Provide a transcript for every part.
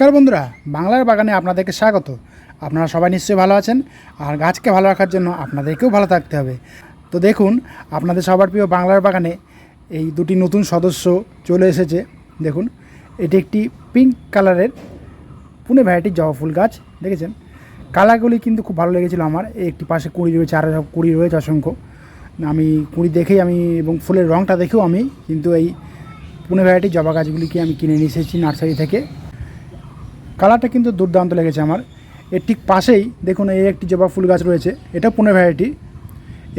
নমস্কার বন্ধুরা, বাংলার বাগানে আপনাদেরকে স্বাগত। আপনারা সবাই নিশ্চয়ই ভালো আছেন, আর গাছকে ভালো রাখার জন্য আপনাদেরকেও ভালো থাকতে হবে। তো দেখুন, আপনাদের সবার প্রিয় বাংলার বাগানে এই দুটি নতুন সদস্য চলে এসেছে। দেখুন, এটি একটি পিঙ্ক কালারের পুনে ভ্যারাইটির জবা ফুল গাছ, দেখেছেন? কালারগুলি কিন্তু খুব ভালো লেগেছিলো আমার। একটি পাশে কুড়ি রয়েছে আর কুড়ি রয়েছে অসংখ্য। আমি কুড়ি দেখেই আমি এবং ফুলের রঙটা দেখেও আমি কিন্তু এই পুনে ভ্যারাইটির জবা গাছগুলিকে আমি কিনে নিয়ে এসেছি নার্সারি থেকে। কালারটা কিন্তু দুর্দান্ত লেগেছে আমার। এর ঠিক পাশেই দেখুন এই একটি জবা ফুল গাছ রয়েছে। এটা পুনে ভ্যারাইটি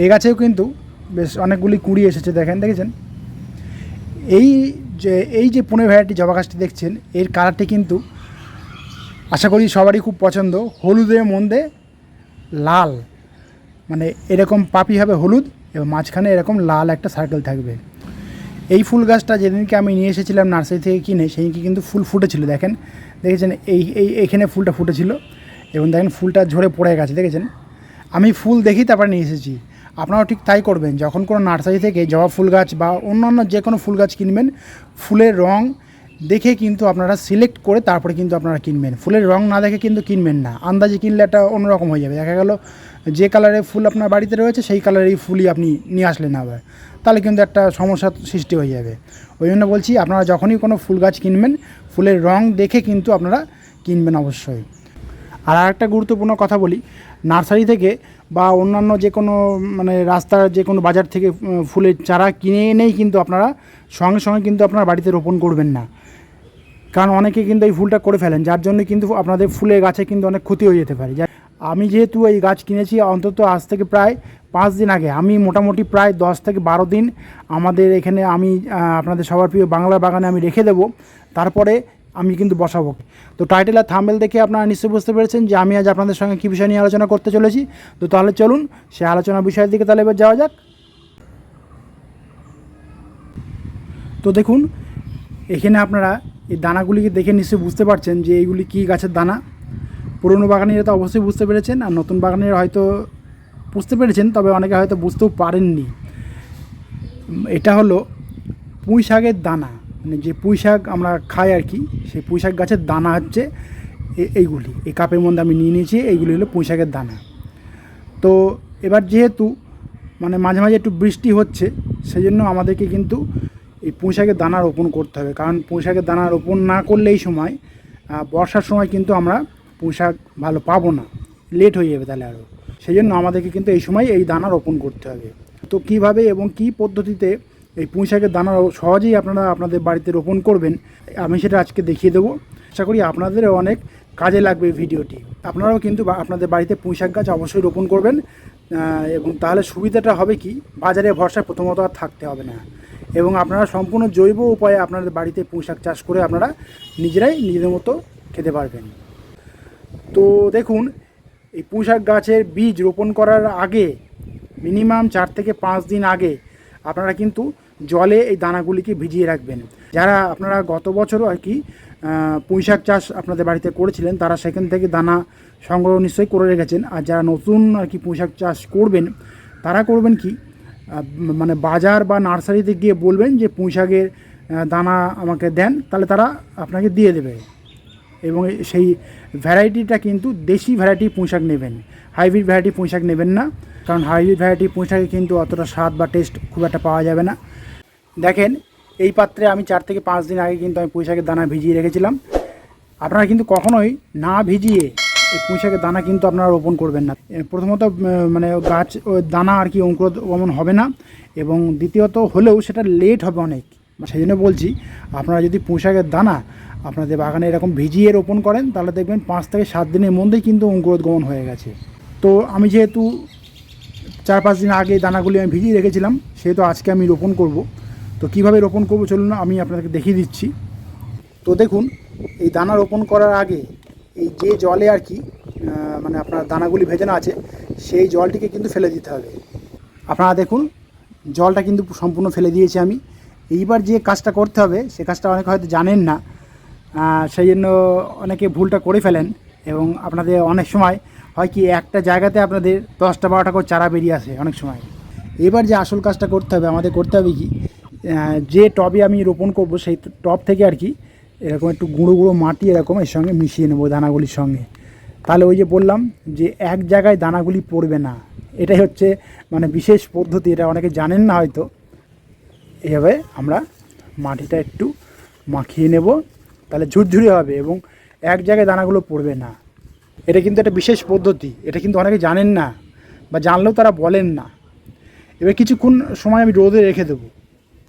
এই গাছেও কিন্তু বেশ অনেকগুলি কুড়ি এসেছে, দেখেন, দেখেছেন? এই যে এই যে পুনে ভ্যারাইটি জবা গাছটি দেখছেন, এর কালারটি কিন্তু আশা করি সবারই খুব পছন্দ। হলুদের মধ্যে লাল। মানে এরকম পাপি হবে হলুদ, এবং মাঝখানে এরকম লাল একটা সার্কেল থাকবে। এই ফুল গাছটা যেদিনকে আমি নিয়ে এসেছিলাম নার্সারি থেকে কিনে, সেদিনকে কিন্তু ফুল ফুটেছিল, দেখেন? দেখেছেন এই এই, এখানে ফুলটা ফুটেছিল এবং দেখেন ফুলটা ঝরে পড়ে গেছে, দেখেছেন? আমি ফুল দেখি তারপরে নিয়ে এসেছি। আপনারাও ঠিক তাই করবেন, যখন কোনো নার্সারি থেকে জবা ফুল গাছ বা অন্যান্য যে কোনো ফুল গাছ কিনবেন, ফুলের রং দেখে কিন্তু আপনারা সিলেক্ট করে তারপরে কিন্তু আপনারা কিনবেন। ফুলের রং না দেখে কিন্তু কিনবেন না। আন্দাজে কিনলে একটা অন্যরকম হয়ে যাবে। দেখা গেল, যে কালারের ফুল আপনার বাড়িতে রয়েছে, সেই কালারেরই ফুলই আপনি নিয়ে আসলেন আবার। তাহলে কিন্তু একটা সমস্যার সৃষ্টি হয়ে যাবে। ওই জন্য বলছি, আপনারা যখনই কোনো ফুল গাছ কিনবেন ফুলের রং দেখে কিন্তু আপনারা কিনবেন অবশ্যই। আর একটা গুরুত্বপূর্ণ কথা বলি, নার্সারি থেকে বা অন্যান্য যে কোনো মানে রাস্তার যে কোনো বাজার থেকে ফুলের চারা কিনে এনেই কিন্তু আপনারা সঙ্গে সঙ্গে কিন্তু আপনার বাড়িতে রোপণ করবেন না। কারণ অনেকে কিন্তু এই ফুলটা করে ফেলেন, যার জন্য কিন্তু আপনাদের ফুলের গাছে কিন্তু অনেক ক্ষতি হয়ে যেতে পারে। আমি যেহেতু এই গাছ কিনেছি, অন্তত আজ থেকে প্রায় পাঁচ দিন আগে। আমি মোটামুটি প্রায় দশ থেকে বারো দিন আমাদের এখানে আমি আপনাদের সবার প্রিয় বাংলা বাগানে আমি রেখে দেবো। তারপরে আমি কিন্তু বসাবো। তো টাইটেল আর থাম্বেল দেখে আপনারা নিশ্চয়ই বুঝতে পেরেছেন যে আমি আজ আপনাদের সঙ্গে কী বিষয় নিয়ে আলোচনা করতে চলেছি। তো তাহলে চলুন, সে আলোচনা বিষয়ের দিকে তাহলে এবার যাওয়া যাক। তো দেখুন, এখানে আপনারা এই দানাগুলিকে দেখে নিশ্চয়ই বুঝতে পারছেন যে এইগুলি কী গাছের দানা। পুরনো বাগানিরা তো অবশ্যই বুঝতে পেরেছেন আর নতুন বাগানিরা হয়তো বুঝতে পেরেছেন, তবে অনেকে হয়তো বুঝতেও পারেননি। এটা হলো পুঁই শাকের দানা। মানে যে পুঁই শাক আমরা খাই আর কি, সেই পুঁই শাক গাছের দানা হচ্ছে এইগুলি। এই কাপের মধ্যে আমি নিয়ে নিয়েছি, এইগুলি হলো পুঁই শাকের দানা। তো এবার যেহেতু মানে মাঝে মাঝে একটু বৃষ্টি হচ্ছে সেই জন্য আমাদেরকে কিন্তু এই পুঁই শাকের দানা রোপণ করতে হবে। কারণ পুঁই শাকের দানা রোপণ না করলে এই সময় বর্ষার সময় কিন্তু আমরা পুঁই শাক ভালো পাবো না লেট হয়ে যাবে তাহলে আরও সেই জন্য আমাদেরকে কিন্তু এই সময় এই দানা রোপণ করতে হবে। তো কীভাবে এবং কি পদ্ধতিতে এই পুঁইশাকের দানা সহজেই আপনারা আপনাদের বাড়িতে রোপণ করবেন, আমি সেটা আজকে দেখিয়ে দেবো। আশা করি আপনাদেরও অনেক কাজে লাগবে ভিডিওটি। আপনারাও কিন্তু আপনাদের বাড়িতে পুঁই শাক গাছ অবশ্যই রোপণ করবেন এবং তাহলে সুবিধাটা হবে কি, বাজারে ভরসা প্রথমত আর থাকতে হবে না। এবং আপনারা সম্পূর্ণ জৈব উপায়ে আপনাদের বাড়িতে পুঁইশাক চাষ করে আপনারা নিজেরাই নিজেদের মতো খেতে পারবেন। তো দেখুন এই পুঁই শাক গাছের বীজ রোপণ করার আগে মিনিমাম চার থেকে পাঁচ দিন আগে আপনারা কিন্তু জলে এই দানাগুলিকে ভিজিয়ে রাখবেন। যারা আপনারা গত বছরও আর কি আহ, পুঁই শাক চাষ আপনাদের বাড়িতে করেছিলেন তারা সেখান থেকে দানা সংগ্রহ নিশ্চয়ই করে রেখেছেন। আর যারা নতুন আর কি পুঁই শাক চাষ করবেন তারা করবেন কি মানে বাজার বা নার্সারিতে গিয়ে বলবেন যে পুঁই শাকের আহ, দানা আমাকে দেন। তাহলে তারা আপনাকে দিয়ে দেবে। এবং সেই ভ্যারাইটিটা কিন্তু দেশি ভ্যারাইটি পোশাক নেবেন। হাইব্রিড ভ্যারাইটি পোশাক নেবেন না, কারণ হাইব্রিড ভ্যারাইটি পোশাকে কিন্তু অতটা স্বাদ বা টেস্ট খুব একটা পাওয়া যাবে না। দেখেন, এই পাত্রে আমি চার থেকে পাঁচ দিন আগে কিন্তু আমি পুঁইশাকের দানা ভিজিয়ে রেখেছিলাম। আপনারা কিন্তু কখনোই না ভিজিয়ে এই পুঁইশাকের দানা কিন্তু আপনারা রোপণ করবেন না। প্রথমত মানে গাছ দানা আর কি অঙ্কুরোদ্গমন হবে না এবং দ্বিতীয়ত হলেও সেটা লেট হবে অনেক। সেই জন্য বলছি, আপনারা যদি পুঁইশাকের দানা আপনাদের বাগানে এরকম ভিজিয়ে রোপণ করেন, তাহলে দেখবেন পাঁচ থেকে সাত দিনের মধ্যেই কিন্তু অঙ্কুরোদ্গমন হয়ে গেছে। তো আমি যেহেতু চার পাঁচ দিন আগে দানাগুলি আমি ভিজিয়ে রেখেছিলাম, সেহেতু আজকে আমি রোপণ করব। তো কীভাবে রোপণ করব চলুন আমি আপনাদেরকে দেখিয়ে দিচ্ছি। তো দেখুন, এই দানা রোপণ করার আগে এই যে জলে আর কি মানে আপনার দানাগুলি ভেজানো আছে, সেই জলটিকে কিন্তু ফেলে দিতে হবে। আপনারা দেখুন, জলটা কিন্তু সম্পূর্ণ ফেলে দিয়েছি আমি। এইবার যে কাজটা করতে হবে, সে কাজটা অনেকে হয়তো জানেন না সেই জন্য অনেকে ভুলটা করে ফেলেন এবং আপনাদের অনেক সময় হয় কি, একটা জায়গাতে আপনাদের দশটা বারোটা করে চারা বেরিয়ে আসে অনেক সময়। এবার যে আসল কাজটা করতে হবে, আমাদের করতে হবে কি যে টবে আমি রোপণ করব সেই টব থেকে আর কি, এরকম একটু গুঁড়ো গুঁড়ো মাটি এরকম এর সঙ্গে মিশিয়ে নেব দানাগুলির সঙ্গে। তাহলে ওই যে বললাম যে এক জায়গায় দানাগুলি পড়বে না, এটাই হচ্ছে মানে বিশেষ পদ্ধতি, এটা অনেকে জানেন না হয়তো। এভাবে আমরা মাটিটা একটু মাখিয়ে নেব। তাহলে ঝুরঝুরে হবে এবং এক জায়গায় দানাগুলো পড়বে না। এটা কিন্তু একটা বিশেষ পদ্ধতি। এটা কিন্তু অনেকে জানেন না বা জানলেও তারা বলেন না। এবার কিছুক্ষণ সময় আমি রোদে রেখে দেবো।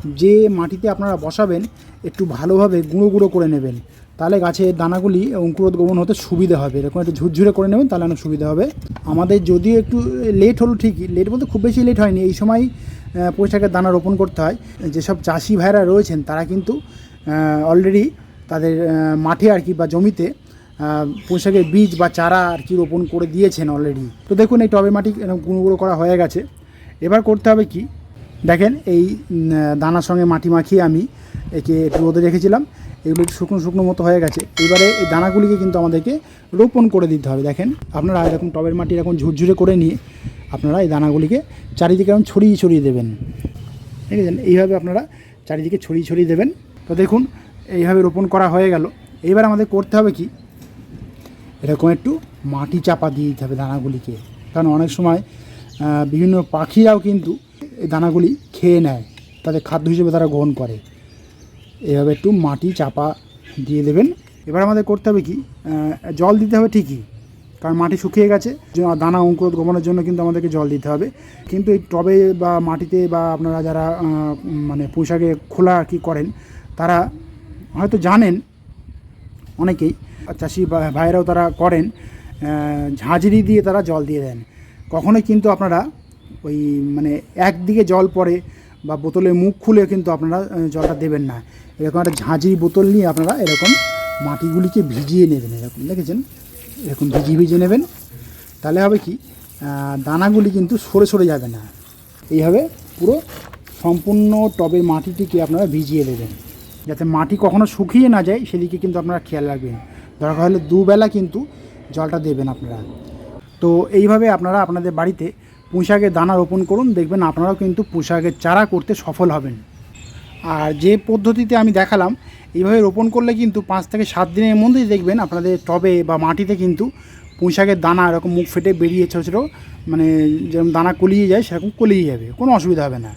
যে মাটিতে আপনারা বসাবেন, একটু ভালোভাবে গুঁড়ো গুঁড়ো করে নেবেন। তাহলে গাছের দানাগুলি অঙ্কুরোদ্গমন হতে সুবিধা হবে। এরকম একটু ঝুরঝুরে করে নেবেন, তাহলে অনেক সুবিধা হবে। আমাদের যদিও একটু লেট হলো ঠিকই লেট বলতে খুব বেশি লেট হয়নি। এই সময় পোশাকের দানা রোপণ করতে হয়। যেসব চাষি ভাইরা রয়েছেন, তারা কিন্তু অলরেডি তাদের মাঠে আর কি বা জমিতে পোশাকের বীজ বা চারা আর কি রোপণ করে দিয়েছেন অলরেডি তো দেখুন এই টবে মাটি গুঁড়ো গুঁড়ো করা হয়ে গেছে। এবার করতে হবে কি? দেখেন এই দানার সঙ্গে মাটি মাখিয়ে আমি একে একটু রোদে রেখেছিলাম। এগুলো শুকনো শুকনো মতো হয়ে গেছে। এবারে এই দানাগুলিকে কিন্তু আমাদেরকে রোপণ করে দিতে হবে। দেখেন, আপনারা এরকম টবের মাটি এরকম ঝুরঝুরে করে নিয়ে আপনারা এই দানাগুলিকে চারিদিকে এরকম ছড়িয়ে ছড়িয়ে দেবেন। ঠিক আছে এইভাবে আপনারা চারিদিকে ছড়িয়ে ছড়িয়ে দেবেন। তো দেখুন, এইভাবে রোপণ করা হয়ে গেল। এইবার আমাদের করতে হবে কি? এরকম একটু মাটি চাপা দিয়ে দিতে হবে দানাগুলিকে। কারণ অনেক সময় বিভিন্ন পাখিরাও কিন্তু এই দানাগুলি খেয়ে নেয়। তাদের খাদ্য হিসেবে তারা গ্রহণ করে। এভাবে একটু মাটি চাপা দিয়ে দেবেন। এবার আমাদের করতে হবে কি জল দিতে হবে ঠিকই, কারণ মাটি শুকিয়ে গেছে দানা দানা অঙ্কুরোদ্গমনের জন্য কিন্তু আমাদেরকে জল দিতে হবে। কিন্তু এই টবে বা মাটিতে বা আপনারা যারা মানে পোশাকে খোলা কি করেন, তারা হয়তো জানেন অনেকেই চাষি ভাইয়েরাও তারা করেন ঝাঁঝরি দিয়ে তারা জল দিয়ে দেন। কখনোই কিন্তু আপনারা ওই মানে একদিকে জল পড়ে বা বোতলের মুখ খুলে কিন্তু আপনারা জলটা দেবেন না। এরকম একটা ঝাঁঝরি বোতল নিয়ে আপনারা এরকম মাটিগুলিকে ভিজিয়ে নেবেন এরকম, দেখেছেন? এরকম ভিজিয়ে ভিজিয়ে নেবেন। তাহলে হবে কি দানাগুলি কিন্তু সরে সরে যাবে না। এইভাবে পুরো সম্পূর্ণ টবের মাটিটিকে আপনারা ভিজিয়ে দেবেন। যাতে মাটি কখনো শুকিয়ে না যায়, সেদিকে কিন্তু আপনারা খেয়াল রাখবেন। দরকার হলে দুবেলা কিন্তু জলটা দেবেন আপনারা। তো এইভাবে আপনারা আপনাদের বাড়িতে পুঁশাকের দানা রোপণ করুন, দেখবেন আপনারাও কিন্তু পুঁশাকের চারা করতে সফল হবেন। আর যে পদ্ধতিতে আমি দেখালাম, এইভাবে রোপণ করলে কিন্তু পাঁচ থেকে সাত দিনের মধ্যেই দেখবেন আপনাদের টবে বা মাটিতে কিন্তু পুঁইশাকের দানা এরকম মুখ ফেটে বেরিয়ে ছোটো ছোটো মানে যেরকম দানা কলিয়ে যায়, সেরকম কলিয়ে যাবে, কোনো অসুবিধা হবে না।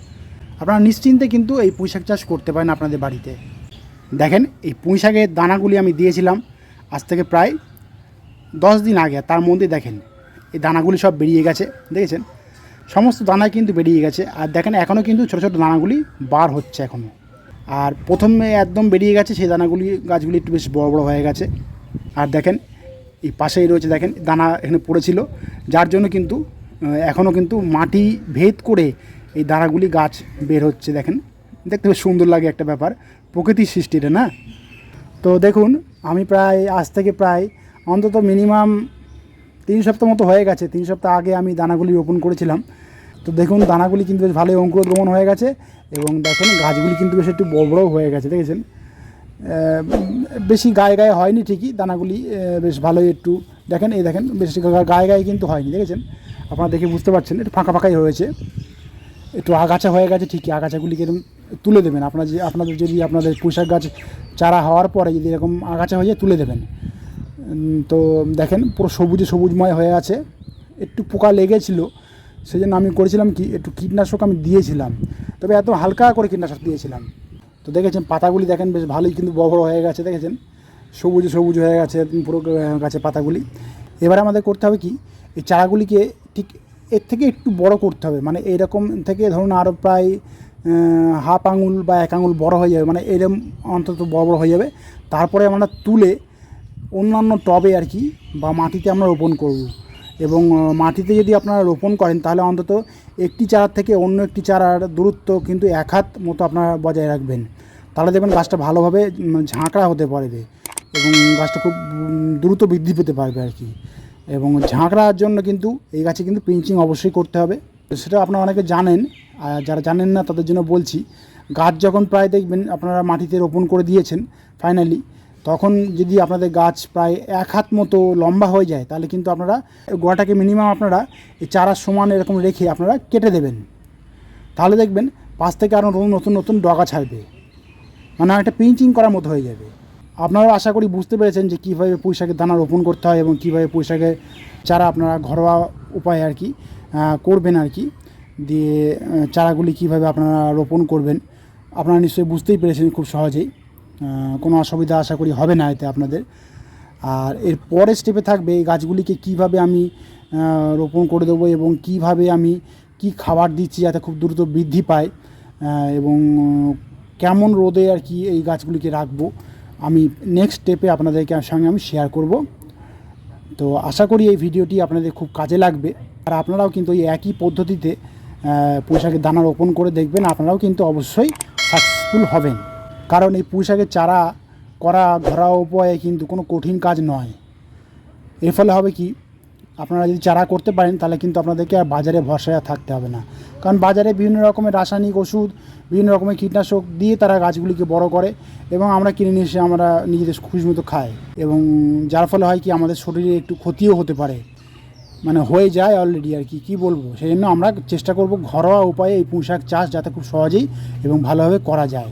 আপনারা নিশ্চিন্তে কিন্তু এই পুঁইশাক চাষ করতে পারেন আপনাদের বাড়িতে। দেখেন, এই পুঁইশাকের দানাগুলি আমি দিয়েছিলাম আজ থেকে প্রায় দশ দিন আগে তার মধ্যে দেখেন, এই দানাগুলি সব বেরিয়ে গেছে, দেখেছেন? সমস্ত দানা কিন্তু বেরিয়ে গেছে। আর দেখেন এখনও কিন্তু ছোটো ছোটো দানাগুলি বার হচ্ছে এখনও আর প্রথমে একদম বেরিয়ে গেছে, সেই দানাগুলি, গাছগুলি একটু বেশ বড় বড় হয়ে গেছে। আর দেখেন, এই পাশেই রয়েছে, দেখেন, দানা এখানে পড়েছিল। যার জন্য কিন্তু এখনও কিন্তু মাটি ভেদ করে এই দানাগুলি গাছ বের হচ্ছে, দেখেন। দেখতে বেশ সুন্দর লাগে একটা ব্যাপার। প্রকৃতির সৃষ্টিটা না? তো দেখুন, আমি প্রায়, আজ থেকে প্রায় অন্তত মিনিমাম তিন সপ্তাহ মতো হয়ে গেছে। তিন সপ্তাহ আগে আমি দানাগুলি রোপণ করেছিলাম। তো দেখুন, দানাগুলি কিন্তু বেশ ভালোই অঙ্কুরোদ্গমন হয়ে গেছে এবং দেখেন, গাছগুলি কিন্তু বেশ একটু বড় বড়ো হয়ে গেছে, দেখেছেন? বেশি গায়ে গায়ে হয়নি ঠিকই, দানাগুলি বেশ ভালোই একটু, দেখেন, এই দেখেন, বেশি গায়ে গায়ে কিন্তু হয়নি, দেখেছেন? আপনারা দেখে বুঝতে পারছেন, একটু ফাঁকা ফাঁকাই হয়েছে। একটু আগাছা হয়ে গেছে, ঠিকই, আগাছাগুলিকে এরকম তুলে দেবেন। আপনার যে, আপনাদের যদি আপনাদের পোশাক গাছ চারা হওয়ার পরে যদি এরকম আগাছা হয়ে যায়, তুলে দেবেন। তো দেখেন পুরো সবুজে সবুজময় হয়ে আছে। একটু পোকা লেগেছিল সেই জন্য আমি করেছিলাম কি, একটু কীটনাশক আমি দিয়েছিলাম। তবে এত হালকা করে কীটনাশক দিয়েছিলাম। তো দেখেছেন পাতাগুলি দেখেন বেশ ভালোই কিন্তু বড় বড় হয়ে গেছে, দেখেছেন? সবুজে সবুজ হয়ে গেছে, পুরো গাছের পাতাগুলি। এবার আমাদের করতে হবে কি, এই চারাগুলিকে ঠিক এর থেকে একটু বড় করতে হবে। মানে এইরকম থেকে ধরুন আরও প্রায় হাফ আঙুল বা এক আঙুল বড় হয়ে যাবে। মানে এরকম অন্তত বড় বড় হয়ে যাবে। তারপরে আমরা তুলে অন্যান্য টবে আর কি বা মাটিতে আমরা রোপণ করব। এবং মাটিতে যদি আপনারা রোপণ করেন তাহলে অন্তত একটি চারার থেকে অন্য একটি চারার দূরত্ব কিন্তু এক হাত মতো আপনারা বজায় রাখবেন। তাহলে দেখবেন গাছটা ভালোভাবে ঝাঁকড়া হতে পারবে এবং গাছটা খুব দ্রুত বৃদ্ধি পেতে পারবে আর কি। এবং ঝাঁকড়ার জন্য কিন্তু এই গাছে কিন্তু পিঞ্চিং অবশ্যই করতে হবে। সেটা আপনারা অনেকে জানেন, আর যারা জানেন না তাদের জন্য বলছি, গাছ যখন প্রায় দেখবেন আপনারা মাটিতে রোপণ করে দিয়েছেন ফাইনালি তখন যদি আপনাদের গাছ প্রায় এক হাত মতো লম্বা হয়ে যায়, তাহলে কিন্তু আপনারা গোড়াটাকে মিনিমাম আপনারা এই চারা সমান এরকম রেখে আপনারা কেটে দেবেন। তাহলে দেখবেন পাশ থেকে আরও নতুন নতুন নতুন ডগা ছাড়বে। মানে একটা পিঞ্চিং করার মতো হয়ে যাবে। আপনারা আশা করি বুঝতে পেরেছেন যে কীভাবে পুঁইশাকের দানা রোপণ করতে হয় এবং কীভাবে পুঁইশাকের চারা আপনারা ঘরোয়া উপায়ে আর কি করবেন আর কি। দিয়ে চারাগুলি কীভাবে আপনারা রোপণ করবেন, আপনারা নিশ্চয়ই বুঝতেই পেরেছেন খুব সহজেই। কোনো অসুবিধা আশা করি হবে না এতে আপনাদের। আর এর পরের স্টেপে থাকবে এই গাছগুলিকে কীভাবে আমি রোপণ করে দেবো এবং কীভাবে আমি কি খাবার দিচ্ছি যাতে খুব দ্রুত বৃদ্ধি পায় এবং কেমন রোদে আর কি এই গাছগুলিকে রাখব, আমি নেক্সট স্টেপে আপনাদেরকে সঙ্গে আমি শেয়ার করব। তো আশা করি এই ভিডিওটি আপনাদের খুব কাজে লাগবে। আর আপনারাও কিন্তু এই একই পদ্ধতিতে পোশাকের দানা রোপণ করে দেখবেন, আপনারাও কিন্তু অবশ্যই সাকসেসফুল হবেন। কারণ এই পুঁইশাকের চারা করা ঘরোয়া উপায়ে কিন্তু কোনো কঠিন কাজ নয়। এর ফলে হবে কি, আপনারা যদি চারা করতে পারেন, তাহলে কিন্তু আপনাদেরকে আর বাজারে ভরসায় থাকতে হবে না। কারণ বাজারে বিভিন্ন রকমের রাসায়নিক ওষুধ, বিভিন্ন রকমের কীটনাশক দিয়ে তারা গাছগুলিকে বড় করে এবং আমরা কিনে নিয়ে এসে আমরা নিজেদের খুশি মতো খাই। এবং যার ফলে হয় কি, আমাদের শরীরে একটু ক্ষতিও হতে পারে। মানে হয়ে যায় অলরেডি আর কি, কী বলব? সেই জন্য আমরা চেষ্টা করব ঘরোয়া উপায়ে এই পুঁশাক চাষ যাতে খুব সহজেই এবং ভালোভাবে করা যায়।